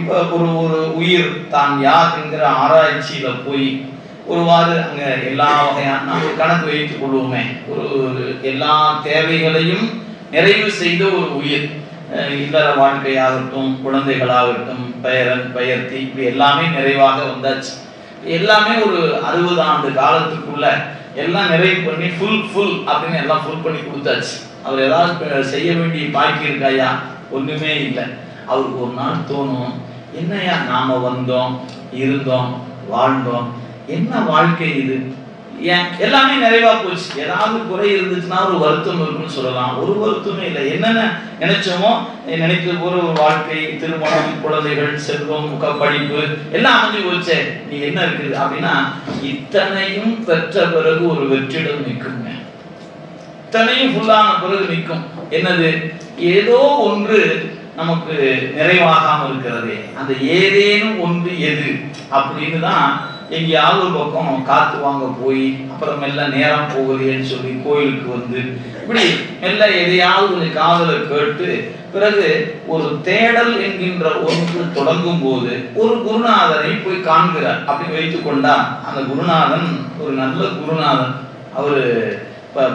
இப்போ ஒரு ஒரு உயிர் தான் யார் என்கிற ஆராய்ச்சியில போய் ஒருவாறு அங்கே எல்லா வகையான நம்ம ஒரு கணக்கு வைத்துக் கொள்வோமே. ஒரு ஒரு எல்லா தேவைகளையும் நிறைவு செய்த ஒரு உயிர். இல்லற வாழ்க்கையாகட்டும் குழந்தைகளாகட்டும் பெயரன் பெயர்த்தி இப்படி எல்லாமே நிறைவாக வந்தாச்சு. எல்லாமே ஒரு அறுபது ஆண்டு காலத்துக்குள்ள எல்லாம் நிறைவு பண்ணி ஃபுல் ஃபுல் அப்படின்னு எல்லாம் ஃபுல் பண்ணி கொடுத்தாச்சு. அவர் ஏதாவது செய்ய வேண்டிய பாக்கி இருக்காயா ஒன்றுமே இல்லை. அவருக்கு ஒரு நாள் தோணும். என்னையா நாம வந்தோம் இருந்தோம் வாழ்ந்தோம்? என்ன வாழ்க்கை இது? ஏன் எல்லாமே நிறைவா போச்சு. ஏதாவது குறை இருந்துச்சுன்னா ஒரு வருத்தம் இருக்குன்னு சொல்லலாம். ஒரு வருத்தமே இல்லை. என்னென்ன நினைச்சோமோ நினைத்து ஒரு வாழ்க்கை திருமணம் குழந்தைகள் செல்வம் படிப்பு எல்லாம் அமைஞ்சு போச்சே. நீ என்ன இருக்குது? அப்படின்னா இத்தனையும் பெற்ற பிறகு ஒரு வெற்றிடம் நிற்குங்க. இத்தனையும் ஃபுல்லான பிறகு நிற்கும். என்னது? ஏதோ ஒன்று நமக்கு நிறைவாகாமல் இருக்கிறதே. அந்த ஏதேனும் ஒன்று எது அப்படின்னு தான் எங்கேயாவது ஒரு பக்கம் காத்து வாங்க போய் அப்புறம் மெல்ல நேரம் போகுதேன்னு சொல்லி கோயிலுக்கு வந்து இப்படி மெல்ல எதையாவது கொஞ்சம் காதலை கேட்டு பிறகு ஒரு தேடல் என்கின்ற ஒன்று தொடங்கும் போது ஒரு குருநாதரை போய் காண்கிறார். அப்படி வைத்து கொண்டா அந்த குருநாதன் ஒரு நல்ல குருநாதன் அவரு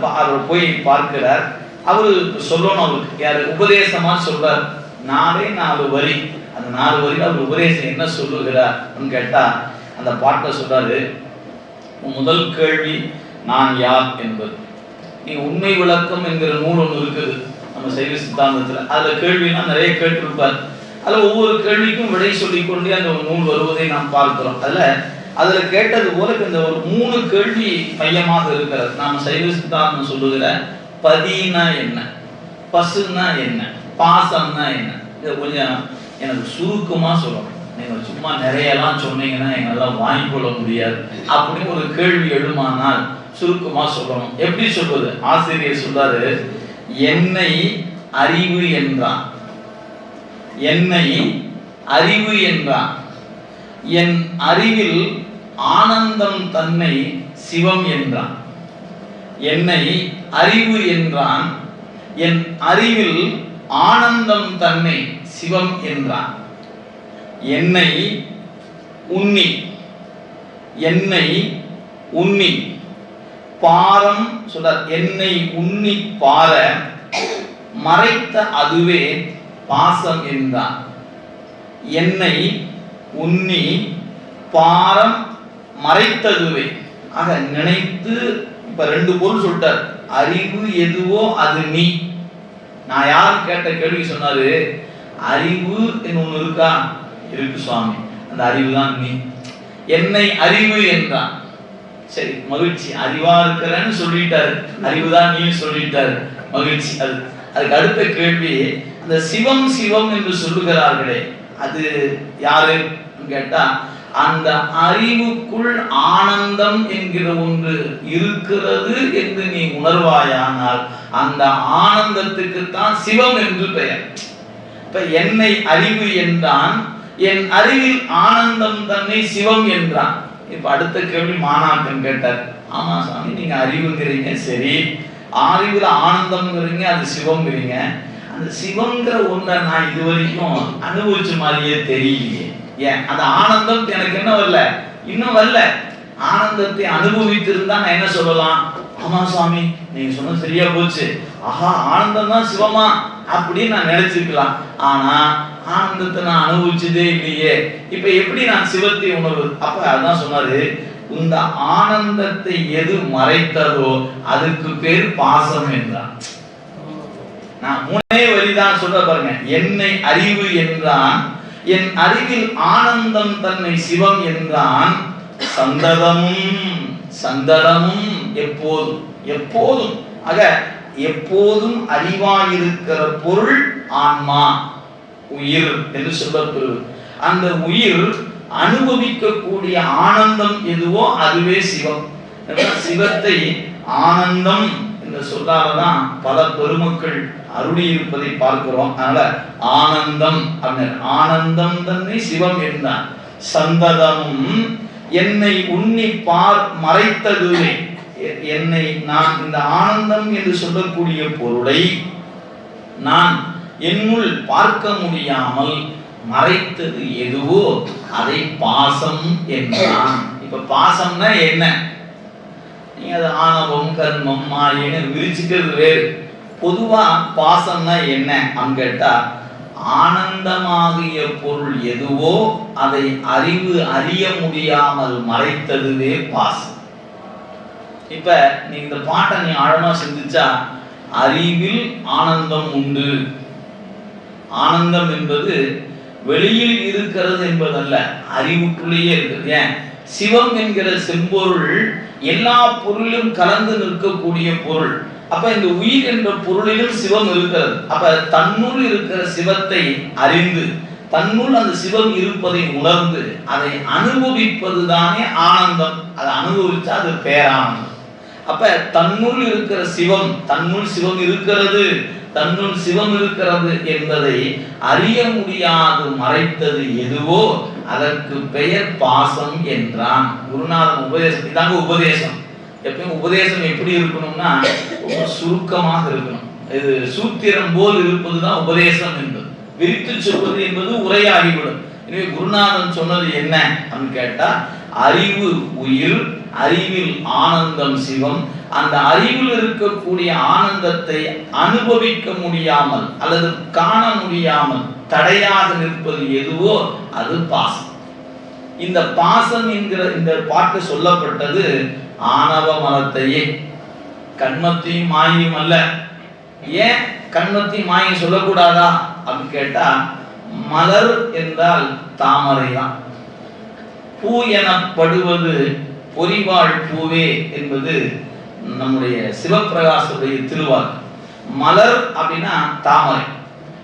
அவர் போய் பார்க்கிறார். அவரு சொல்லணும் அவருக்கு. யாரு? உபதேசமா சொல்றார். நாலே நாலு வரி. அந்த நாலு வரியில் அவர் உபதேசம் என்ன சொல்லுகிறார்னு கேட்டால் அந்த பாட்டை சொல்றாரு முதல் கேள்வி நான் யார் என்பது. நீ உண்மை விளக்கம் என்கிற நூல் ஒன்று இருக்குது நம்ம சைவ சித்தாந்தத்தில். அதில் கேள்வினா நிறைய கேட்டிருப்பார். அதில் ஒவ்வொரு கேள்விக்கும் விடை சொல்லிக்கொண்டே அந்த ஒரு நூல் வருவதை நாம் பார்க்கிறோம். அதில் அதில் கேட்டது போல இந்த ஒரு மூணு கேள்வி மையமாக இருக்கிறது. நாம் சைவ சித்தாந்தம் சொல்லுகிற பதினா என்ன? பசுன்னா என்ன? பாசம்னா என்ன? இதை கொஞ்சம் எனக்கு சுருக்கமாக சொல்லணும். நீங்கள் சும்மா நிறையலாம் சொன்னீங்கன்னா எங்களால் வாங்கிக் கொள்ள முடியாது அப்படின்னு ஒரு கேள்வி எழுமானால் சுருக்கமாக சொல்லணும். எப்படி சொல்வது? ஆசிரியர் சொல்றாரு என்னை அறிவு என்றான் என்னை அறிவு என்றான் என் அறிவில் ஆனந்தம் தன்னை சிவம் என்றான் என்னை அறிவு என்றான். என் அறிவில் ஆனந்தம் தன்னை சிவம் என்றான். என்னை உன்னி என்னை உன்னி பாரம் சொல்றார் என்னை உன்னி பார மறைத்த அதுவே பாசம் என்றான். என்னை உன்னி பாரம் மறைத்ததுவே. ஆக நினைத்து இப்ப ரெண்டு பொருள் சொல்லிட்டார். அறிவு எதுவோ அது நீ. நான் யார் கேட்ட கேள்வி சொன்னாரு? அறிவு என்று ஒண்ணு இருக்கா? இருக்கு சுவாமி. அந்த அறிவு தான் நீ. என்னை அறிவு என்றான். சரி மகிழ்ச்சி. அறிவா இருக்கிறேன்னு சொல்லிட்டாரு. அறிவுதான் நீ சொல்லிட்டாரு. மகிழ்ச்சி. அது அதுக்கு அடுத்த கேள்வி அந்த சிவம் சிவம் என்று சொல்லுகிறார்களே அது யாரு? கேட்டா அந்த அறிவுக்குள் ஆனந்தம் என்கிற ஒன்று இருக்கிறது என்று நீ உணர்வாயானால் அந்த ஆனந்தத்துக்கு தான் சிவம் என்று பெயர். இப்ப என்னை அறிவு என்றான் என் அறிவில் ஆனந்தம் தன்னை சிவம் என்றான். இப்ப அடுத்த கேள்வி மாணாக்கன் கேட்டார். ஆமா சாமி நீங்க அறிவுங்கிறீங்க சரி. அறிவுல ஆனந்தம்ங்கிறீங்க அது சிவம்ங்கிறீங்க. அந்த சிவங்கிற ஒன்றை நான் இது வரைக்கும் அனுபவிச்ச மாதிரியே தெரியலையே. ஏன்? அந்த ஆனந்தம் எனக்கு என்ன வரல. இன்னும் வரல. ஆனந்தத்தை அனுபவித்திருந்தா நான் என்ன சொல்லலாம்? ஆமா சுவாமி நீங்க சொன்னது சரியா போச்சு. ஆஹா ஆனந்தம் தான் சிவமா அப்படின்னு நான் நினைச்சிருக்கலாம். ஆனா ஆனந்தத்தை நான் அனுபவிச்சதே இல்லையே. இப்ப எப்படி நான் சிவத்தை உணர்வு அப்ப அதான் சொன்னாரு இந்த ஆனந்தத்தை எது மறைத்ததோ அதுக்கு பேர் பாசம் என்றான் நான் மூணே வரிதான் சொல்ற பாருங்க. என்னை அறிவு என்றான் என் அறிவில் ஆனந்தம் தன்னை சிவம் என்றான். சந்ததமும் சந்ததமும் எப்போதும் எப்போதும். ஆக எப்போதும் அறிவாயிருக்கிற பொருள் ஆன்மா உயிர் என்று சொல்லப்படுவது அந்த உயிர் அனுபவிக்கக்கூடிய ஆனந்தம் எதுவோ அதுவே சிவம். சிவத்தை ஆனந்தம் இந்த சொல்லாலதான் பல பெருமக்கள் அருளி இருப்பதை பார்க்கிறோம். அதனால ஆனந்தம் அப்படின்னு ஆனந்தம் தன்னை சிவம் என்றான் சந்ததமும் என்னை உண்ணி பார் மறைத்ததுவே. எ- என்னை நான் இந்த ஆனந்தம் என்று சொல்லக்கூடிய பொருளை நான் என்னுள் பார்க்க முடியாமல் மறைத்தது எதுவோ அதை பாசம் என்றான். இப்ப பாசம்னா என்ன? நீங்கள் அது ஆணவம் கர்மம் மாயின்னு விரிச்சுக்கிறது வேறு. பொதுவாக பாசம்னா என்ன? அப்படின்னு கேட்டால் ஆனந்தமாகிய பொருள் எதுவோ அதை அறிவு அறிய முடியாமல் மறைத்ததுவே பாசம். இப்ப நீ இந்த பாட்டை நீ ஆழமா சிந்திச்சா அறிவில் ஆனந்தம் உண்டு. ஆனந்தம் என்பது வெளியில் இருக்கிறது என்பதல்ல அறிவுக்குள்ளேயே இருக்குது ஏன்? சிவம் என்கிற செம்பொருள் எல்லா பொருளிலும் கலந்து நிற்கக்கூடிய பொருள். அப்ப இந்த உயிர் என்ற பொருளிலும் சிவம் இருக்கிறது. அப்ப தன்னுள் இருக்கிற சிவத்தை அறிந்து தன்னுள் அந்த சிவம் இருப்பதை உணர்ந்து அதை அனுபவிப்பது தானே ஆனந்தம். அதை அனுபவிச்சா அது பேரானந்தம். அப்ப தன்னுள் இருக்கிற சிவம் தன்னுள் சிவம் இருக்கிறது. தன்னுள் சிவம் இருக்கிறது என்பதை அறிய முடியாது மறைத்தது எதுவோ அதற்கு பெயர் பாசம் என்றான். குருநாதன் உபதேசம் இதாங்க உபதேசம். எப்பயும் உபதேசம் எப்படி இருக்கணும்னா ரொம்ப சுருக்கமாக இருக்கணும். இது சூத்திரம் போல் இருப்பதுதான் உபதேசம் என்பது. விரித்து சொல்வது என்பது உரையாகிவிடும். எனவே குருநாதன் சொன்னது என்ன அப்படின்னு கேட்டா அறிவு உயிர் அறிவில் ஆனந்தம் சிவம் அந்த அறிவில் இருக்கக்கூடிய ஆனந்தத்தை அனுபவிக்க முடியாமல் அல்லது காண முடியாமல் தடையாக நிற்பது எதுவோ அது பாசம். இந்த பாசம் என்கிற இந்த பாட்டு சொல்லப்பட்டது ஆணவ மலத்தையே கண்மத்தையும் மாயும் அல்ல. ஏன் கண்மத்தையும் மாயும் சொல்லக்கூடாதா அப்படின்னு கேட்டா மலர் என்றால் தாமரை தான் பூ எனப்படுவது பொறிவாழ் பூவே என்பது நம்முடைய சிவப்பிரகாசுடைய திருவாக்கு. மலர் அப்படின்னா தாமரை.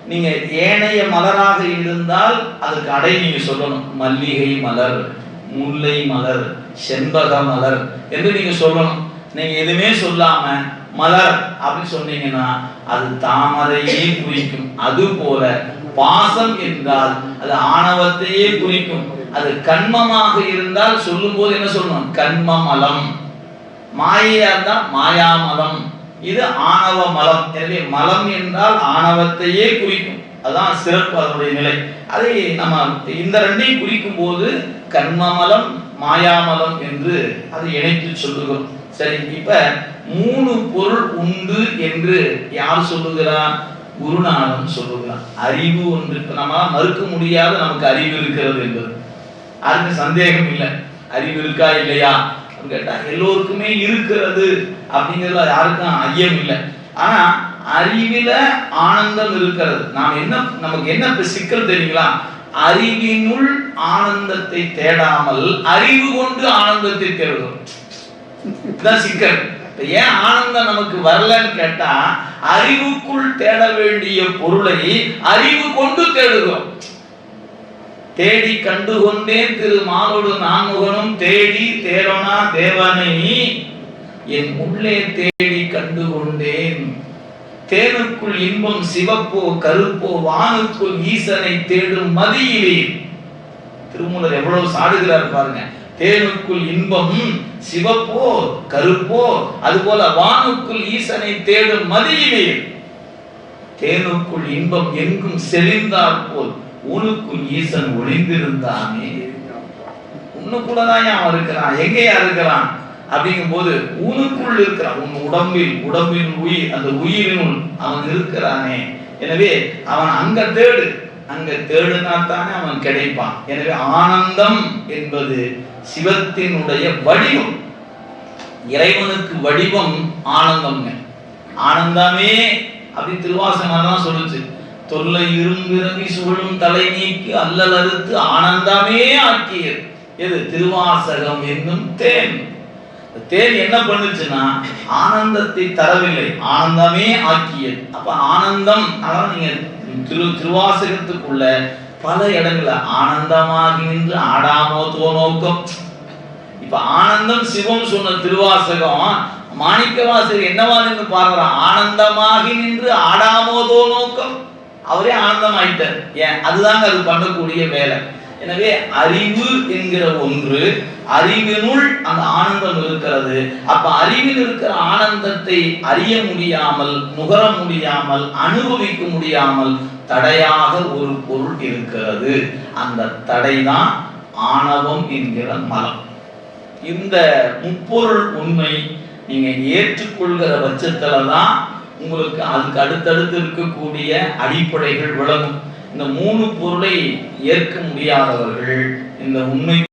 நீங்க ஏனைய மலராக இருந்தால் அதுக்கு அடை நீங்க சொல்லணும். மல்லிகை மலர் முல்லை மலர் செண்பக மலர் என்று நீங்க சொல்லணும். நீங்க எதுவுமே சொல்லாம மலர் அப்படின்னு சொன்னீங்கன்னா அது தாமரையே குறிக்கும். அது போல பாசம் என்றால் அது ஆணவத்தையே குறிக்கும். அது கண்மமாக இருந்தால் சொல்லும் போது என்ன சொல்லணும்? கண்ம மலம் மாயையா இருந்தால் மாயாமலம். இது ஆணவ மலம். எனவே மலம் என்றால் ஆணவத்தையே குறிக்கும். அதுதான் சிறப்பு அதனுடைய நிலை. அதை நம்ம இந்த ரெண்டையும் குறிக்கும் போது கர்மமலம் மாயாமலம் என்று அதை இணைத்து சொல்லுகிறோம். சரி இப்ப மூணு பொருள் உண்டு என்று யார் சொல்லுகிறார் குருநாதன் சொல்லுகிறார் அறிவு ஒன்று. இப்ப நம்ம மறுக்க முடியாத நமக்கு அறிவு இருக்கிறது என்பது. அதுக்கு சந்தேகம் இல்லை. அறிவு இருக்கா இல்லையா? கேட்டா எல்லோருக்குமே இருக்கிறது அப்படிங்கிறதுல யாருக்கும் ஐயம் இல்லை. ஆனா அறிவில ஆனந்தம் இருக்கிறது. நாம் என்ன நமக்கு என்ன சிக்கல் தெரியுங்களா? அறிவினுள் ஆனந்தத்தை தேடாமல் அறிவு கொண்டு ஆனந்தத்தை தேடுகிறோம். இதுதான் சிக்கல் ஏன் ஆனந்தம் நமக்கு வரலன்னு கேட்டா அறிவுக்குள் தேட வேண்டிய பொருளை அறிவு கொண்டு தேடுகிறோம். தேடி கண்டு கொண்டேன் திரு மாலோடு நான்முகனும் தேடி தேரோனா தேவனை. என் உள்ளே தேடி கண்டு கொண்டேன் தேனுக்குள் இன்பம் சிவப்போ கருப்போ வானுக்குள் ஈசனை தேடும் மதியிலே. திருமூலர் எவ்வளவு சாடுகிறார் பாருங்க. தேனுக்குள் இன்பம் சிவப்போ கருப்போ அதுபோல வானுக்குள் ஈசனை தேடும் மதியிலே. தேனுக்குள் இன்பம் எங்கும் செழிந்தார் போல். உனக்கும் ஈசன் ஒளிந்திருந்தானே? உன்னுக்குள்ளதான் அவன் இருக்கிறான்? எங்கேயா இருக்கிறான்? அப்படிங்கும் போது உனக்குள் இருக்கிறான் உன் உடம்பில் உடம்பின் உயிர் அந்த உயிரினுள் அவன் இருக்கிறானே. எனவே அவன் அங்க தேடு. அங்க தேடுனா தானே அவன் கிடைப்பான். எனவே ஆனந்தம் என்பது சிவத்தினுடைய வடிவம். இறைவனுக்கு வடிவம் ஆனந்தம்ங்க. ஆனந்தமே அப்படி திருவாசகம் தான் சொல்லுச்சு. தொல்லை இரும்பிறவி சூழும் தலை நீக்கி அல்லல் அறுத்து ஆனந்தமே ஆக்கியது. எது? திருவாசகம் என்னும் தேன். தேன் என்ன பண்ணுச்சுன்னா ஆனந்தத்தை தரவில்லை. ஆனந்தமே ஆக்கியது. அப்ப ஆனந்தம் அதான் நீங்க திரு திருவாசகத்துக்குள்ள பல இடங்கள ஆனந்தமாகி நின்று ஆடாமோ தோநோக்கம் இப்ப ஆனந்தம் சிவம் சொன்ன திருவாசகம் மாணிக்க வாசகர் என்னவா நின்று பாடுறான் ஆனந்தமாகி நின்று ஆடாமோதோ நோக்கம். அவரே ஆனந்தம் ஆயிட்டார் ஏன்? அதுதாங்க அது பண்ணக்கூடிய வேலை. எனவே அறிவு என்கிற ஒன்று அறிவினுள் அந்த ஆனந்தம் இருக்கிறது. அப்ப அறிவில் இருக்கிற ஆனந்தத்தை அறிய முடியாமல் நுகர முடியாமல் அனுபவிக்க முடியாமல் தடையாக ஒரு பொருள் இருக்கிறது. அந்த தடை தான் ஆணவம் என்கிற மலம். இந்த முப்பொருள் உண்மை நீங்க ஏற்றுக்கொள்கிற பட்சத்துல தான் உங்களுக்கு அதுக்கு அடுத்தடுத்து இருக்கக்கூடிய அடிப்படைகள் விளங்கும். இந்த மூணு பொருளை ஏற்க முடியாதவர்கள் இந்த உண்மை